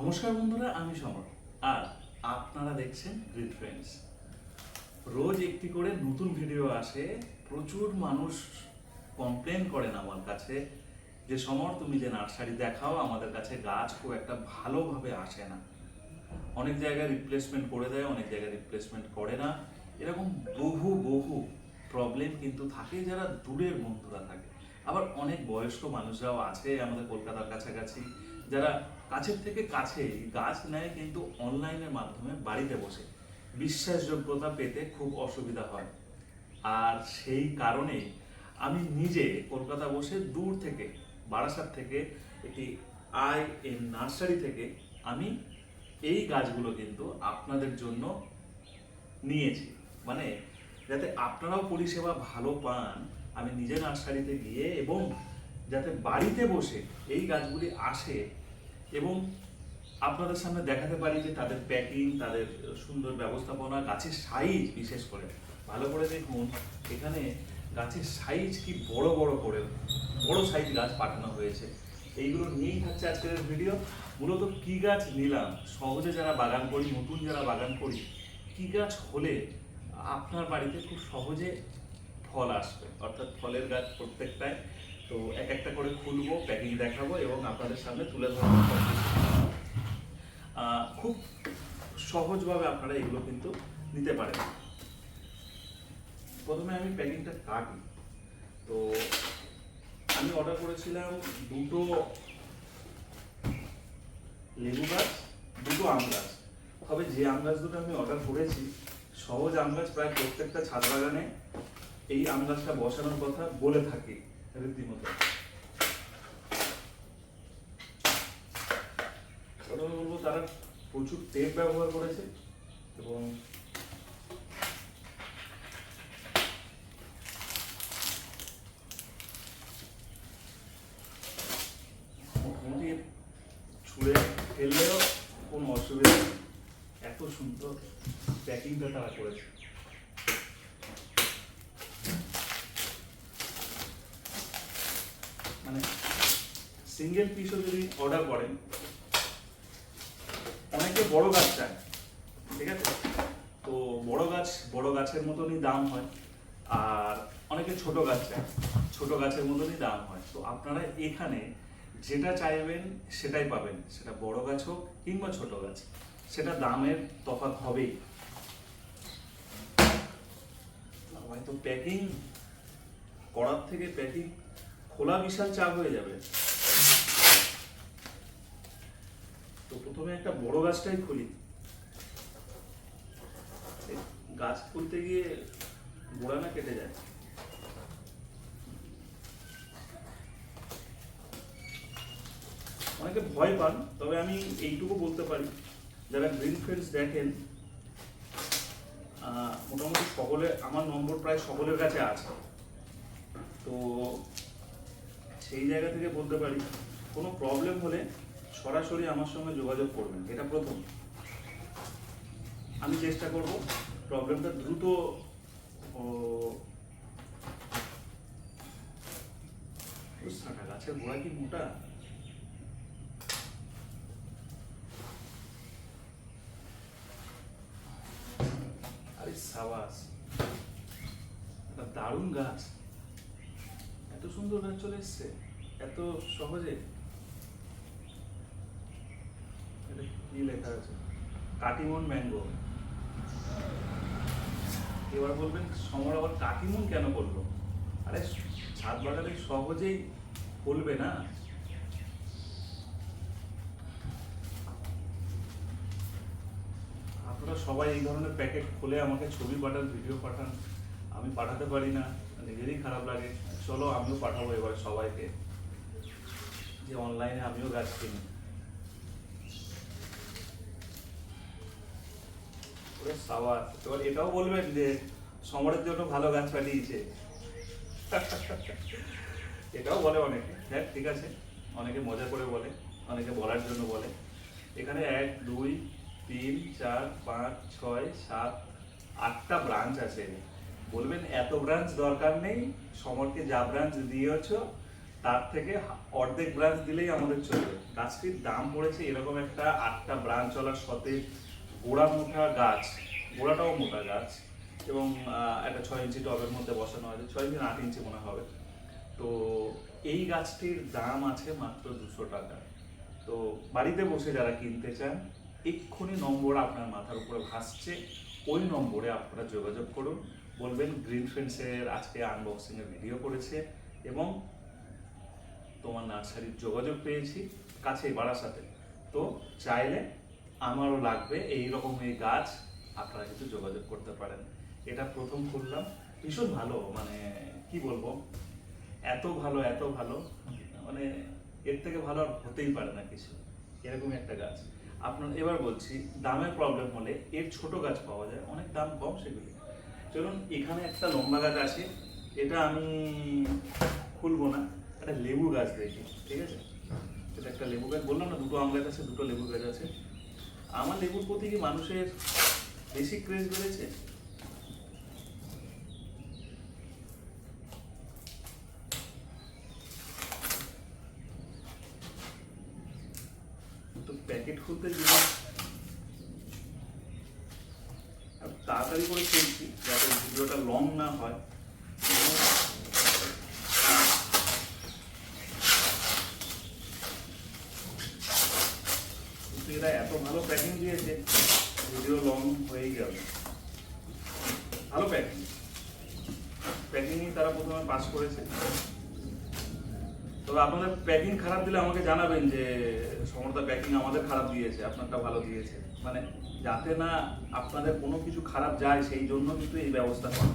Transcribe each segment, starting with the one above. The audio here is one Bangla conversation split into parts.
নমস্কার বন্ধুরা, আমি সমর। আর আপনারা দেখছেন গ্রিড ফ্রেন্ডস রোজ একটি করে নতুন ভিডিও আসে। প্রচুর মানুষ কমপ্লেন করেন আমার কাছে যে, সমর, তুমি যে নার্সারি দেখাও, আমাদের কাছে গাছ খুব একটা ভালোভাবে আসে না। অনেক জায়গায় রিপ্লেসমেন্ট করে দেয়, অনেক জায়গায় রিপ্লেসমেন্ট করে না। এরকম বহু বহু প্রবলেম কিন্তু থাকে, যারা দূরের বন্ধুরা থাকে। আবার অনেক বয়স্ক মানুষরাও আছে আমাদের কলকাতার কাছাকাছি। যারা কাছের থেকে কাছে গাছ নেয় কিন্তু অনলাইনের মাধ্যমে বাড়িতে বসে, বিশ্বাসযোগ্যতা পেতে খুব অসুবিধা হয়। আর সেই কারণে আমি নিজে কলকাতা বসে দূর থেকে, বারাসাত থেকে, একটি আই এন নার্সারি থেকে আমি এই গাছগুলো কিন্তু আপনাদের জন্য নিয়েছি। মানে যাতে আপনারাও পরিষেবা ভালো পান, আমি নিজে নার্সারিতে গিয়ে এবং যাতে বাড়িতে বসে এই গাছগুলি আসে এবং আপনাদের সামনে দেখাতে পারি যে তাদের প্যাকিং তাদের সুন্দর ব্যবস্থাপনা, গাছের সাইজ বিশেষ করে। ভালো করে দেখুন, এখানে গাছের সাইজ কি বড় বড় করে, বড় সাইজ গাছ পাঠানো হয়েছে। এইগুলো নিয়েই থাকছে আজকের ভিডিও মূলত কি গাছ নিলাম? সহজে যারা বাগান করি, নতুন যারা বাগান করি, কি গাছ হলে আপনার বাড়িতে খুব সহজে ফল আসবে? অর্থাৎ ফলের গাছ প্রত্যেকটায়। তো এক একটা করে খুলবো, প্যাকিং দেখাবো এবং আপনাদের সামনে তুলে ধরবো খুব সহজভাবে আপনারা এগুলো কিন্তু নিতে পারেন। প্রথমে আমি প্যাকিংটা কাটি। তো আমি অর্ডার করেছিলাম দুটো লেবু গাছ, দুটো আম গাছ। তবে যে আম গাছ দুটো আমি অর্ডার করেছি, সহজ আম গাছ প্রায় প্রত্যেকটা ছাদ বাগানে এই আম গাছটা বসানোর কথা বলে থাকি। রীতিমতো। প্রথমে বলব, তারা প্রচুর টেপ ব্যবহার করেছে এবং মোটামুটি ছুঁড়ে ফেললেও কোনো অসুবিধা এত সুন্দর প্যাকিংটা তারা করেছে মানে সিঙ্গেল পিসও যদি অর্ডার করেন অনেকে বড় গাছ চায় ঠিক আছে? তো বড় গাছ, বড় গাছের মতনই দাম হয়, আর অনেকে ছোট গাছ চায়, ছোট গাছের মতনই দাম হয়। তো আপনারা এখানে যেটা চাইবেন, সেটাই পাবেন। সেটা বড় গাছ হোক কিংবা ছোট গাছ, সেটা দামের তফাৎ হবেই। হয়তো প্যাকিং করার থেকে প্যাকিং খোলা বিশাল চাপ হয়ে যাবে। তো প্রথমে একটা বড় গাছটাই খুলি। গাছ খুলতে গিয়ে গোড়া না কেটে যায়। অনেকে ভয় পান, তবে আমি এইটুকু বলতে পারি, যারা গ্রিন ফ্রেন্ডস দেখেন মোটামুটি সকলে, আমার নম্বর প্রায় সকলের কাছে আছে। তো সেই জায়গা থেকে বলতে পারি, কোনো প্রবলেম হলে সরাসরি আমার সঙ্গে যোগাযোগ করবেন। এটা প্রথম। আমি চেষ্টা করব প্রবলেমটা দ্রুত গাছের গোড়া কি মোটা? আরে সাবাস দারুণ গাছ। এত সুন্দর গাছ চলে এসছে, এত সহজে। কি লেখা আছে? কাটিমন ম্যাঙ্গো। এবার বলবেন, সমর আবার কাটিমন কেন বলল? আরে, ছাদ বাগানে সহজেই ফলবে না। আপনারা সবাই এই ধরনের প্যাকেট খুলে আমাকে ছবি পাঠান, ভিডিও পাঠান। আমি পাঠাতে পারি না, নিজেরই খারাপ লাগে। চলো, আমিও পাঠাবো এবার সবাইকে। যে অনলাইনে আমিও গাছ কিনি। সাবাস এবার এটাও বলবেন যে সমরের জন্য ভালো গাছ পাঠিয়েছে। এটাও বলে অনেকে। হ্যাঁ ঠিক আছে, অনেকে মজা করে বলে, অনেকে বলার জন্য বলে। এখানে এক, দুই, তিন, চার, পাঁচ, ছয়, সাত, আটটা ব্রাঞ্চ আছে। বলবেন এত ব্রাঞ্চ দরকার নেই, সমরকে যা ব্রাঞ্চ দিয়েছ, তার থেকে অর্ধেক ব্রাঞ্চ দিলেই আমাদের চলবে। গাছটির দাম পড়েছে এরকম একটা আটটা ব্রাঞ্চ চলার সাথে গোড়া মোটা গাছ, গোড়াটাও মোটা গাছ এবং একটা ছয় ইঞ্চি টবের মধ্যে বসানো আছে, ছয় ইঞ্চি আট ইঞ্চি মনে হবে। তো এই গাছটির দাম আছে মাত্র দুশো টাকা। তো বাড়িতে বসে যারা কিনতে চান, এক্ষুনি নম্বর আপনার মাথার উপরে ভাসছে, ওই নম্বরে আপনারা যোগাযোগ করুন। বলবেন, গ্রিন ফ্রেন্ডসের আজকে আনবক্সিং এর ভিডিও করেছে এবং তোমার নার্সারির যোগাযোগ পেয়েছি, কাছেই বারাসাতে। তো চাইলে আমারও লাগবে। এই রকম এই গাছ আপনারা কিন্তু যোগাযোগ করতে পারেন। এটা প্রথম খুললাম ভীষণ ভালো মানে কি বলব? এত ভালো এত ভালো মানে এর থেকে ভালো আর হতেই পারে না কিছু। এরকমই একটা গাছ। আপনার, এবার বলছি, দামের প্রবলেম হলে এর ছোট গাছ পাওয়া যায়, অনেক দাম কম সেগুলি। চলুন, এখানে একটা লম্বা গাছ আছে। এটা আমি খুলবো না, একটা লেবু গাছ দেখি, ঠিক আছে? এটা একটা লেবু গাছ, বললাম না, দুটো আম গাছ আছে, দুটো লেবু গাছ আছে। আমার লেবুর প্রতি কি মানুষের বেশি ক্রেজ বেড়েছে? তো প্যাকেট খুলতে তাড়াতাড়ি করে চলছি যাতে ভিডিওটা লং না হয় কিন্তু এরা এত ভালো প্যাকিং দিয়েছে ভিডিও লং হয়েই যাবে ভালো প্যাকিং প্যাকিংই তারা প্রথমে পাস করেছে। তবে আপনাদের প্যাকিং খারাপ দিলে আমাকে জানাবেন যে সমর্থা প্যাকিং আমাদের খারাপ দিয়েছে, আপনারটা ভালো দিয়েছে। মানে যাতে না আপনাদের কোনো কিছু খারাপ যায়, সেই জন্য কিন্তু এই ব্যবস্থা করা।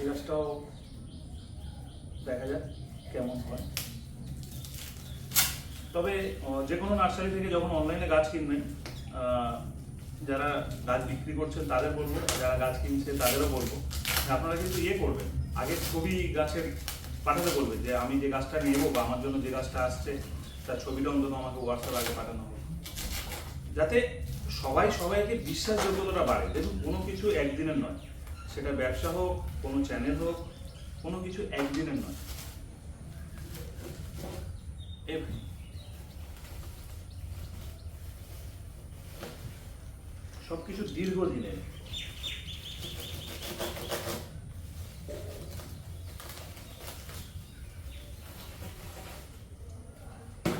এই গাছটাও দেখা যাক কেমন হয়। তবে যে কোনো নার্সারি থেকে যখন অনলাইনে গাছ কিনবেন যারা গাছ বিক্রি করছেন তাদের বলব, যারা গাছ কিনছে তাদেরও বলব আপনারা কিন্তু ইয়ে করবেন। আগে ছবি গাছের পাঠাতে বলবেন যে, আমি যে গাছটা নেব বা আমার জন্য যে গাছটা আসছে, তার ছবিটা অন্তত আমাকে হোয়াটসঅ্যাপ আগে পাঠানো হবে যাতে সবাই সবাইকে বিশ্বাসযোগ্যতাটা বাড়ে। দেখুন, কোনো কিছু একদিনের নয়। সেটা ব্যবসা হোক, কোনো চ্যানেল হোক কোনো কিছু একদিনের নয়। সবকিছু দীর্ঘদিনের।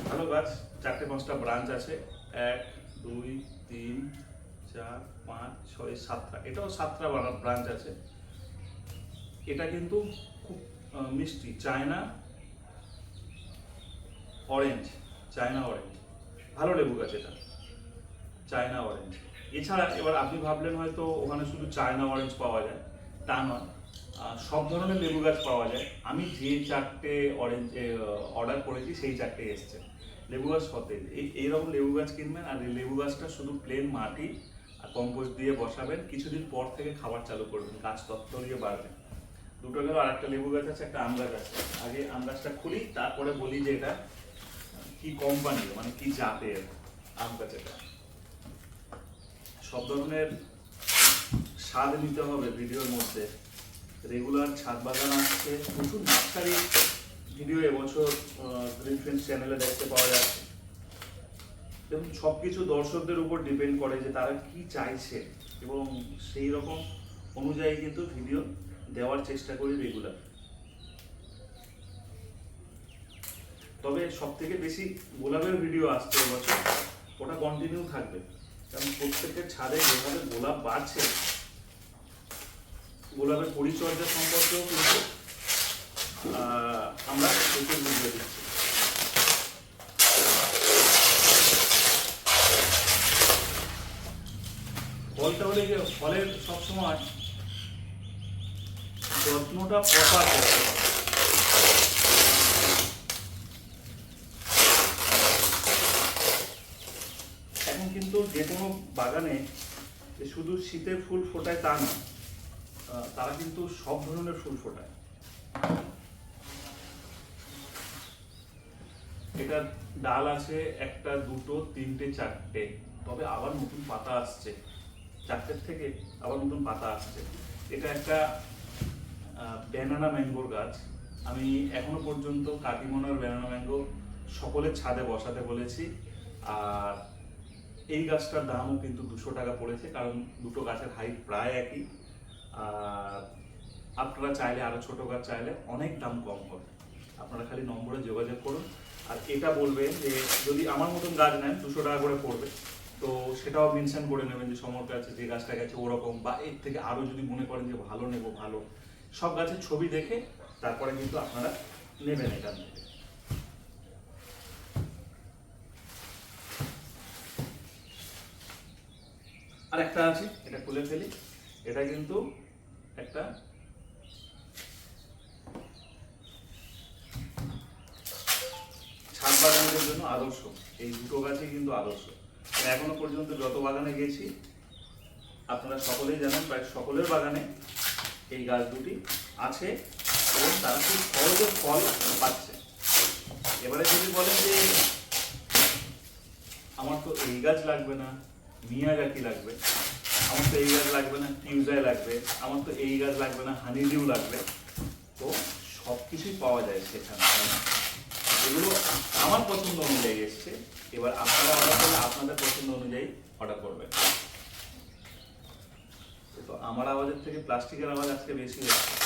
ভালো গাছ, চারটে পাঁচটা ব্রাঞ্চ আছে। এক, দুই, তিন, চার, পাঁচ, ছয়, সাতটা। এটাও সাতটা ব্রাঞ্চ আছে। এটা কিন্তু খুব মিষ্টি। চায়না অরেঞ্জ চায়না অরেঞ্জ ভালো লেবু গাছ এটা। চায়না অরেঞ্জ এছাড়া এবার আপনি ভাবলেন হয়তো ওখানে শুধু চায়না অরেঞ্জ পাওয়া যায়। তা নয়। সব ধরনের লেবু গাছ পাওয়া যায়। আমি যে চারটে অরেঞ্জ অর্ডার করেছি, সেই চারটে এসছে। লেবু গাছ সতেজ এই, এইরকম লেবু গাছ কিনবেন আর এই লেবু গাছটা শুধু প্লেন মাটি আর কম্পোস্ট দিয়ে বসাবেন। কিছুদিন পর থেকে খাবার চালু করবেন। গাছ তত্ত্ব দিয়ে বাড়বে। দুটো গেল আর একটা লেবু গাছ আছে, একটা আম গাছ আছে। আগে আম গাছটা খুলি, তারপরে বলি যে এটা কি কোম্পানি মানে কি জাতের আম গাছ এটা। সব ধরনের স্বাদ নিতে হবে ভিডিওর মধ্যে। রেগুলার ছাদ বাগান আসছে প্রচুর নার্সারি ভিডিও এবছর গ্রিন ফ্রেন্ডস চ্যানেলে দেখতে পাওয়া যাচ্ছে। এবং সব কিছু দর্শকদের উপর ডিপেন্ড করে যে তারা কি চাইছে। এবং সেই রকম অনুযায়ী কিন্তু ভিডিও দেওয়ার চেষ্টা করি রেগুলার তবে সব থেকে বেশি গোলাপের ভিডিও আসছে এবছর, ওটা কন্টিনিউ থাকবে। কারণ প্রত্যেকের ছাদে যেভাবে গোলাপ বাড়ছে, গোলাপের পরিচর্যা সম্পর্কেও কিন্তু আমরা প্রচুর ভিডিও দিচ্ছি ফলটা হলে ফলের সবসময় যত্নটা প্রপার করতে এখন কিন্তু যে কোনো বাগানে শুধু শীতের ফুল ফোটায় তা না তারা কিন্তু সব ধরনের ফুল ফোটায়। এটা ডাল আছে, একটা, দুটো, তিনটে, চারটে, তবে আবার নতুন পাতা আসছে। চারটের থেকে আবার নতুন পাতা আসছে। এটা একটা ব্যানানা ম্যাঙ্গোর গাছ। আমি এখনও পর্যন্ত কাটিমোনার ব্যানানা ম্যাঙ্গো সকলের ছাদে বসাতে বলেছি। আর এই গাছটার দামও কিন্তু দুশো টাকা পড়েছে, কারণ দুটো গাছের হাইট প্রায় একই। আর আপনারা চাইলে আরও ছোটো গাছ চাইলে অনেক দাম কম হবে। আপনারা খালি নম্বরে যোগাযোগ করুন। আর এটা বলবেন যে, যদি আমার মতন গাছ নেন, দুশো টাকা করে পড়বে। তো সেটাও মেনশন করে নেবেন যে সমর কাছে যে গাছটা গেছে ওরকম, বা এর থেকে আরও যদি মনে করেন যে ভালো নেব, ভালো। সব গাছের ছবি দেখে তারপরে কিন্তু আপনারা নেবেন এখান থেকে আর একটা আছে, এটা খুলে ফেলি। এটা কিন্তু একটা ছাদ বাগানের জন্য আদর্শ। এই দুটো গাছই কিন্তু আদর্শ। এখনও পর্যন্ত যত বাগানে গেছি, আপনারা সকলেই জানেন, প্রায় সকলের বাগানে এই গাছ দুটি আছে এবং তারা খুব সহজে ফল পাচ্ছে। এবারে যদি বলেন যে আমার তো এই গাছ লাগবে না মিয়াগাকি লাগবে? আমার তো এই গাছ লাগবে না টিউজাই লাগবে। আমার তো এই গাছ লাগবে না, হানিডিউ লাগবে। তো সব কিছুই পাওয়া যায় সেখানে। এগুলো আমার পছন্দ অনুযায়ী এসছে। এবার আপনারা অর্ডার করলে আপনাদের পছন্দ অনুযায়ী অর্ডার করবেন। আমার আওয়াজের থেকে প্লাস্টিকের আওয়াজ আজকে বেশি হচ্ছে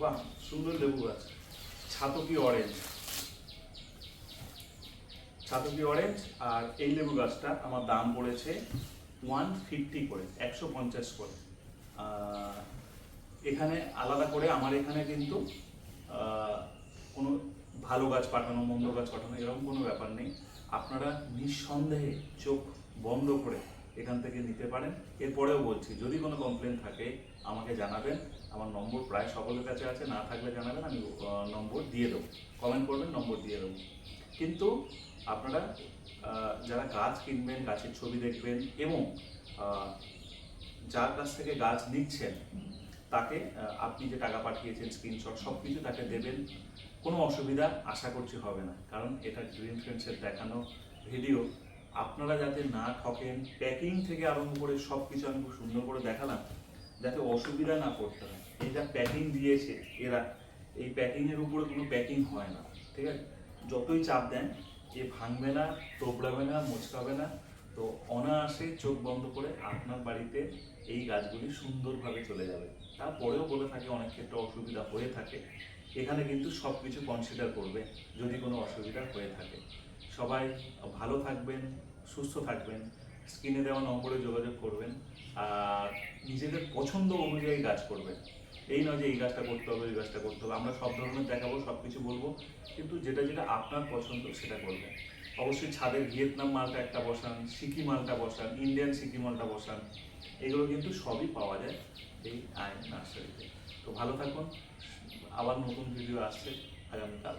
বাহ সুন্দর লেবু গাছ ছাতকি অরেঞ্জ ছাতকি অরেঞ্জ আর এই লেবু গাছটা আমার দাম পড়েছে ওয়ান ফিফটি করে, একশো পঞ্চাশ করে। এখানে আলাদা করে আমার এখানে কিন্তু কোনো ভালো গাছ পাঠানো, মন্দ গাছ পাঠানো এরকম কোনো ব্যাপার নেই। আপনারা নিঃসন্দেহে চোখ বন্ধ করে এখান থেকে নিতে পারেন। এরপরেও বলছি, যদি কোনো কমপ্লেন থাকে, আমাকে জানাবেন। আমার নম্বর প্রায় সকলের কাছে আছে, না থাকলে জানাবেন, আমি নম্বর দিয়ে দেবো। কমেন্ট করবেন, নম্বর দিয়ে দেবো। কিন্তু আপনারা যারা গাছ কিনবেন, গাছের ছবি দেখবেন এবং যার কাছ থেকে গাছ নিচ্ছেন, তাকে আপনি যে টাকা পাঠিয়েছেন স্ক্রিনশট সব কিছু তাকে দেবেন, কোনো অসুবিধা আশা করছি হবে না। কারণ এটা গ্রিন ফ্রেন্ডসের দেখানো ভিডিও আপনারা যাতে না ঠকেন প্যাকিং থেকে আরম্ভ করে সব কিছু আমি খুব সুন্দর করে দেখালাম যাতে অসুবিধা না করতে হয়। এই যা প্যাকিং দিয়েছে এরা, এই প্যাকিংয়ের উপরে কোনো প্যাকিং হয় না, ঠিক আছে? যতই চাপ দেন, এ ভাঙবে না তোবড়াবে না, মুচকাবে না, তো অনায়াসে চোখ বন্ধ করে আপনার বাড়িতে এই গাছগুলি সুন্দরভাবে চলে যাবে। তারপরেও বলে থাকে, অনেক ক্ষেত্রে অসুবিধা হয়ে থাকে। এখানে কিন্তু সব কিছু কনসিডার করবে, যদি কোনো অসুবিধা হয়ে থাকে। সবাই ভালো থাকবেন, সুস্থ থাকবেন। স্ক্রিনে দেওয়া নম্বরে যোগাযোগ করবেন, আর নিজেদের পছন্দ অনুযায়ী কাজ করবেন। এই নয় যে এই গাছটা করতে হবে, এই গাছটা করতে হবে। আমরা সব ধরনের দেখাবো সব কিছু বলব, কিন্তু যেটা যেটা আপনার পছন্দ সেটা করবেন। অবশ্যই ছাদের ভিয়েতনাম মালটা একটা বসান, সিকি মালটা বসান, ইন্ডিয়ান সিকি মালটা বসান, এগুলো কিন্তু সবই পাওয়া যায় এই আইন নার্সারিতে। তো ভালো থাকুন, আবার নতুন ভিডিও আসছে, আগামীকাল।